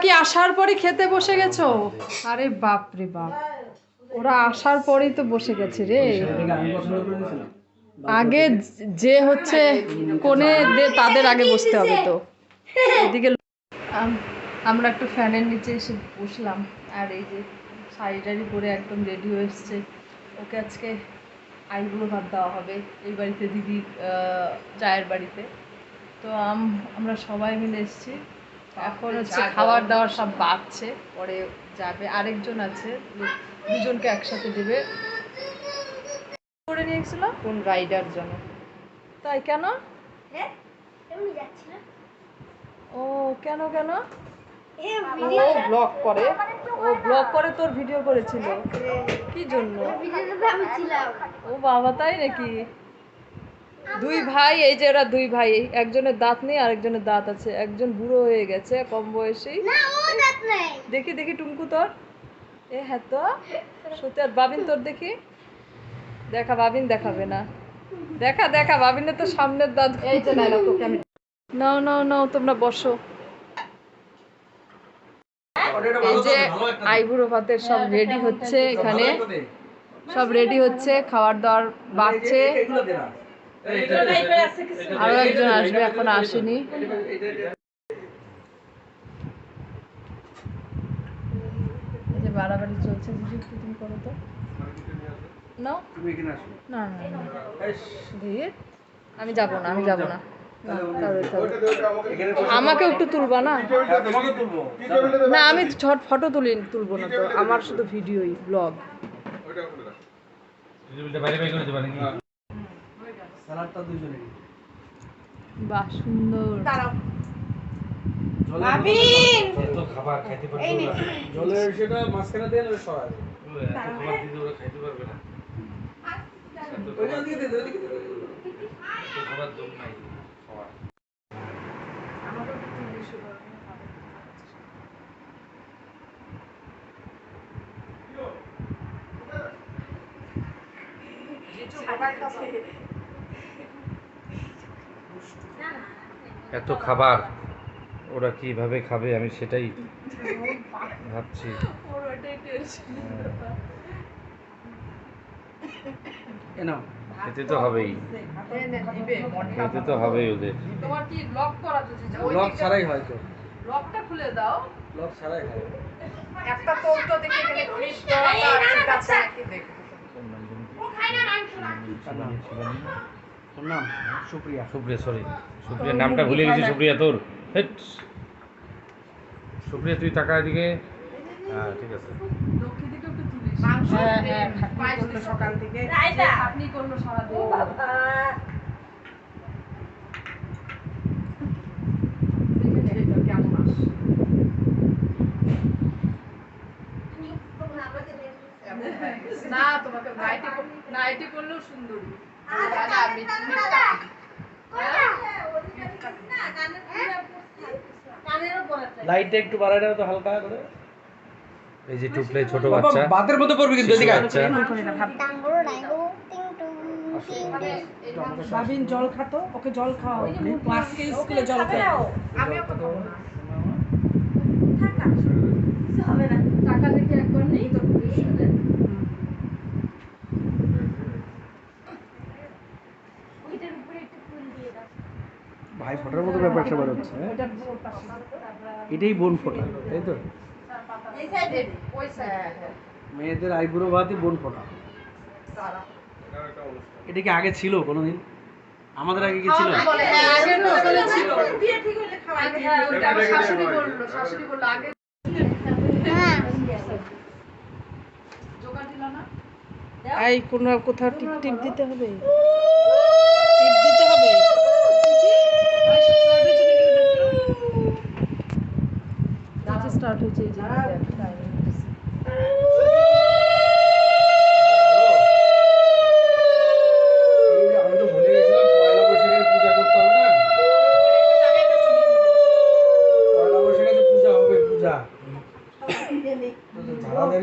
কি আসার পরে খেতে বসে গেছো? আরে বাপ রে বাপ। ওরা আসার পরেই তো বসে গেছে রে। আগে যে হচ্ছে কোনে দে তাদের আগে বসতে হবে তো। এদিকে আমরা একটু ফ্যানের নিচে এসে বসলাম। আর এই যে শাড়ি টাড়ি পরে একদম রেডি হয়ে এসছে। ওকে আজকে আইগুলো ভাত দেওয়া হবে এই বাড়িতে দিদির জায়ের বাড়িতে। তো আম- আমরা সবাই মিলে এসেছি। এখন হচ্ছে খাবার দাবার সব বাড়ছে পরে যাবে আরেকজন আছে দুজনকে একসাথে দেবে। করে নিয়ে গেছিল কোন রাইডার জন্য তাই কেন? ও কেন কেন? ও ব্লগ করে। ও ব্লগ করে তোর ভিডিও করেছিল? কি জন্য? ও বাবা তাই নাকি? দুই ভাই এই যে এরা দুই ভাই একজনের দাঁত নেই আরেকজনের দাঁত আছে। একজন বুড়ো হয়ে গেছে কম বয়সী দেখি দেখি টুমকু তোর। এ হ্যাঁ তো সত্যি আর বাবিন তোর দেখি। দেখা বাবিন দেখাবে না। দেখা দেখা বাবিনের তো সামনের দাঁত। এই যে নাও নাও নাও তোমরা বসো। এই যে আইবুড়ো ভাতের সব রেডি হচ্ছে এখানে। সব রেডি হচ্ছে খাওয়ার দাওয়ার বাড়ছে। আরও একজন আসবে এখন আসেনি। এই যে বাড়াবাড়ি চলছে দিদি একটু তুমি করো তো। নাও না না না। আমি যাব না আমি যাব না। তাহলে। একটু তুলবা না? না আমি ছট ফটো তুলি তুলবো না তো। আমার শুধু ভিডিওই ব্লগ। সালাডটা দুজনেরই বাহ সুন্দর। খাবার খাইতে পারবে না। জলের সেটা মাঝখানে দেন ওই সরাই এত খাবার ওরা খাইতে পারবে না। দে, দে। খাবার দম নাই। এত খাবার ওরা কীভাবে খাবে আমি সেটাই ভাবছি। খেতে তো হবেই। খেতে তো হবেই ওদের। লক ছাড়াই হয় তো। লকটা খুলে দাও। লক ছাড়াই হয়। একটা তো দেখি এখানে তোর নাম? সুপ্রিয়া। সুপ্রিয়া সরি সুপ্রিয়ার নামটা ভুলে গেছি সুপ্রিয়া তোর। হেট। সুপ্রিয়া তুই টাকা এদিকে। হ্যাঁ ঠিক আছে। লক্ষ্মী দিকে একটু তুলিস হ্যাঁ, হ্যাঁ, সকাল থেকে। আপনি করল সারাদিন। দেখে দেখে কেমন আসে না তোমাকে নাইটি নাইটি করলেও সুন্দরী দাদা আমি লাইটটা একটু বাড়াই দাও তো হালকা করে। এই যে টুকলে ছোট বাচ্চা। বাতের মধ্যে পড়বে কিন্তু এদিকে আয়। বাচ্চা বাবিন জল খাতো ওকে জল খাওয়াও। ও আজকে স্কুলে জল খাও আমি ওকে খাব না। টাকা দেখে একবার নেই তো ভাই ফোটার মতো ব্যাপার স্যাপার হচ্ছে? এটাই বোন ফোটা তাই তো? মেয়েদের আইবুড়ো ভাতই বোন ফোটা। এটা কি আগে ছিল কোনোদিন? আমাদের আগে কি ছিল? বলে আগে তো আসলে ছিল। ওটা আমার শাশুড়ি বলল শাশুড়ি বলল আগে জোগাড় দিল না? এই কোনো কোথাও টিপ টিপ দিতে হবে টিপ দিতে হবে স্টার্ট হয়েছে এই যে এই যে আমি তো ভুলে গেছিলাম পয়লা বৈশাখের পূজা করতে হবে না পয়লা বৈশাখে তো পূজা হবে পূজা ধারাধারি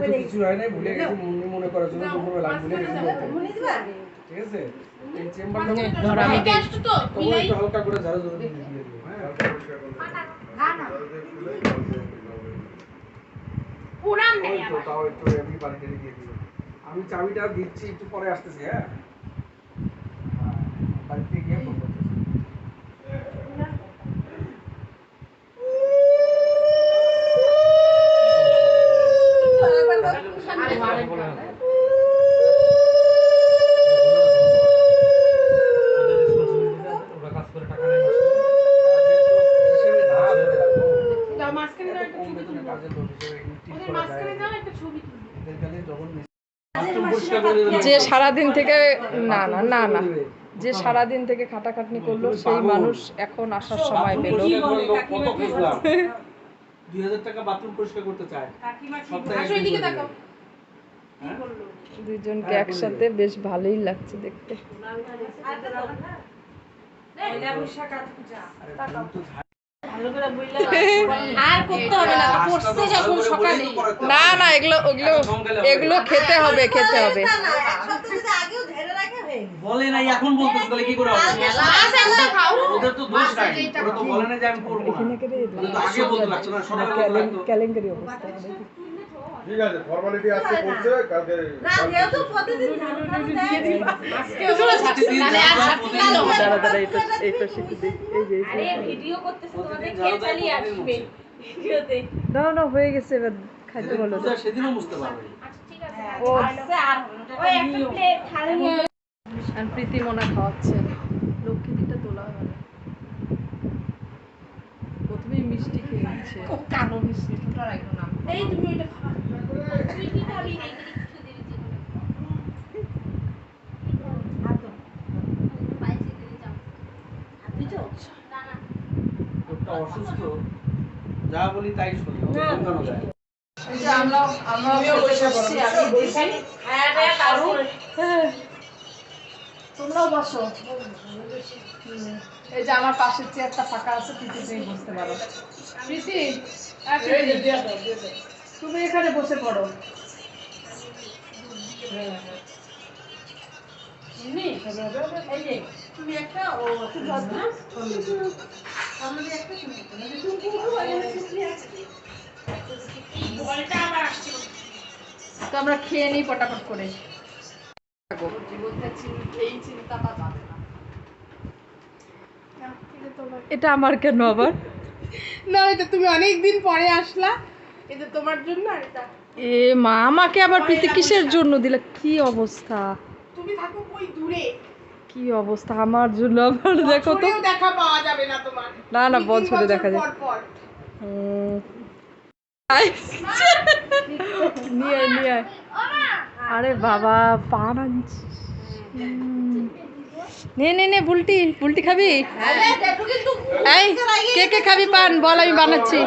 তো কিছু হয় নাই ভুলে গেছি মনে মনে করার জন্য দুপুরবেলা ভুলে গেছি। ঠিক আছে? এই চেম্বারটা ধর আমি দিই তোমার একটু হালকা করে ঝাড়ু ঝাড়ু দিয়ে দিও হ্যাঁ? দিয়ে দিও আমি চাবিটা দিচ্ছি একটু পরে আসতেছি হ্যাঁ, বাড়িতে গিয়ে ফোন করতেছি কাজের লোক হিসেবে না ধরে রাখব। এত কম বেতনে কাজের লোক হিসেবে এগুলো ঠিক করা যায় না। এদের কাছে যখন বাথরুম পরিষ্কার করে দেবে। যে সারাদিন থেকে না না না না। যে সারাদিন থেকে খাটাখাটনি করল সেই মানুষ এখন আসার সময় পেল। কত খুঁজলাম? 2000 টাকা বাথরুম পরিষ্কার করতে চায়। সপ্তাহে একদিন করে দেবে। হ্যাঁ? দুজনকে একসাথে বেশ ভালোই লাগছে দেখতে। না না এগুলো ওগুলো এগুলো খেতে হবে খেতে হবে। বলে নাই এখন বলতেছে তাহলে কি করে হবে? ওদের তো দোষ নাই ওরা তো বলে না যে আমি করব না। আগে বলতে লাগছে না সকালে কেলেঙ্কারি অবস্থা ঠিক আছে ফর্মালিটি করছে কালকে প্রতিদিন এই দেখি এই যে ভিডিও করতেছে তোমাদের আসবে। ভিডিওতে। না না হয়ে গেছে এবার খাইতে বলো। সেদিনও বুঝতে পারবে। ঠিক আছে ও। ওই একটা প্লেট থালি আর প্রীতি মনে খাওয়াচ্ছে। লক্ষ্মী দিটা তোলা হবে। প্রথমেই মিষ্টি খেয়ে নিচ্ছে। কালো মিষ্টি এই তুমি ওইটা খাবা তুই কি খাবি এই যে কিছু অসুস্থ। যা বলি তাই শুনি আমরা আমরা খেতে বসছি আমি দিছি হ্যাঁ রে কালো তোমরাও বসো। এই যে আমার পাশের চেয়ারটা ফাঁকা আছে প্রীতি তুমি বসতে পারো। প্রীতি তুমি এখানে বসে পড়ো। তুমি একটা ও তো আমরা খেয়ে নিই পটাপট করে। জীবনে এই চিন্তাটা যাবে না এটা আমার কেন আবার না এটা তুমি অনেক দিন পরে আসলা এটা তোমার জন্য আর এটা এ মা আমাকে আবার প্রীতি কিসের জন্য দিলে কি অবস্থা তুমি থাকো কই দূরে কি অবস্থা আমার জন্য আবার দেখো তো দেখা পাওয়া যাবে না তোমার না না বছরে দেখা যায়। নিয়ে নিয়ে। আরে বাবা পান আনছিস নে নে নে বুলটি বুলটি খাবি? এই কে কে খাবি পান? বল আমি বানাচ্ছি।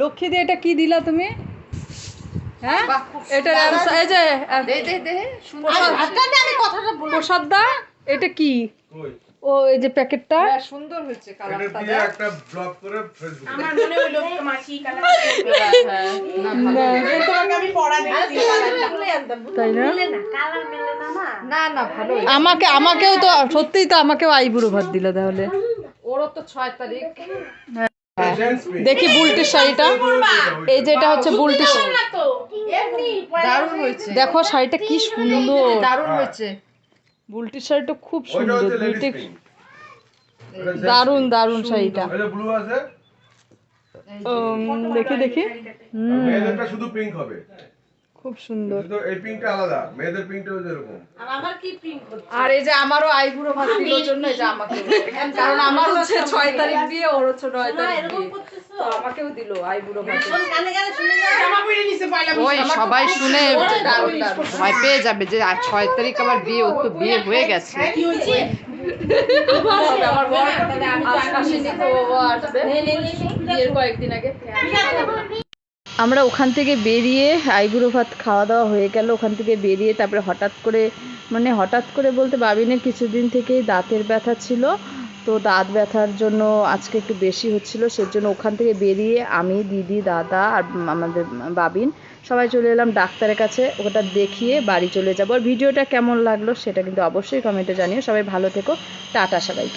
লক্ষ্মী দিয়ে এটা কি দিলা তুমি? হ্যাঁ? এটা এই যে দে দে দে আমি কথাটা বলি। প্রসাদ দা এটা কি? কই? ও এই যে প্যাকেটটা? সুন্দর হচ্ছে এটা দিয়ে একটা ব্লগ করে ফেসবুকে আমার মনে তোমার কি কালার তোমাকে আমি পড়া তাই না? কালার মেলে না না না। না ভালো আমাকে আমাকেও তো সত্যিই তো আমাকেও আইবুড়ো ভাত দিল তাহলে। ওরও তো ছয় তারিখ। জেন্টস দেখি বুলটির শাড়িটা। এই যে এটা হচ্ছে বুলটির শাড়ি। না তো। এমনি দারুণ হয়েছে। দেখো। শাড়িটা কি সুন্দর। দারুণ হয়েছে। বুলটির শাড়িটা খুব সুন্দর বুলটি পিঙ্ক দারুণ দারুণ শাড়িটা। দেখি দেখি। আর শুধু পিঙ্ক হবে। খুব সুন্দর। এই পিঙ্কটা আলাদা। মেয়েদের পিঙ্কটা হচ্ছে এরকম আর আমার কি প্রিন্ট আর এই যে আমারও আইবুড়ো ভাত জন্য এই যে আমাকে কারণ আমার হচ্ছে ছয় তারিখ দিয়ে ওর হচ্ছে তারিখ এরকম তো আমাকেও দিল আইবুড়ো ওই সবাই শুনে ভয় পেয়ে যাবে যে আর ছয় তারিখ আবার বিয়ে ওর তো বিয়ে হয়ে গেছে। আমার ও আগে। আমরা ওখান থেকে বেরিয়ে আইবুড়ো ভাত খাওয়া দাওয়া হয়ে গেল। ওখান থেকে বেরিয়ে তারপরে হঠাৎ করে মানে হঠাৎ করে বলতে বাবিনের কিছুদিন থেকেই দাঁতের ব্যথা ছিল। তো দাঁত ব্যথার জন্য আজকে একটু বেশি হচ্ছিল, সেজন্য ওখান থেকে বেরিয়ে আমি, দিদি, দাদা আর আমাদের বাবিন সবাই চলে এলাম ডাক্তারের কাছে, ওটা দেখিয়ে বাড়ি চলে যাব। আর ভিডিওটা কেমন লাগল সেটা কিন্তু অবশ্যই কমেন্টে জানিও। সবাই ভালো থেকো। টাটা সবাইকে।